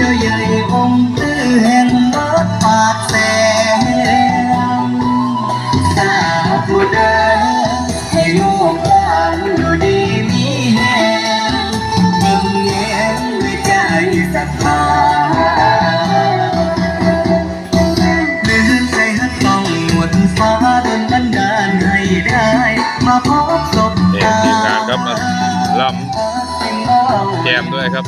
จ้าใหญ่องค์ตื้อแห่งรถปากแสงสาธุเด้อให้ลูกความอยู่ดีมีแหงเบิ่งแย้มด้วยใจศรัทธาเดินใจฮักต้องหมฟ้าดนบันดาลให้ได้ มาพบศพตาครับลำแจมด้วยครับ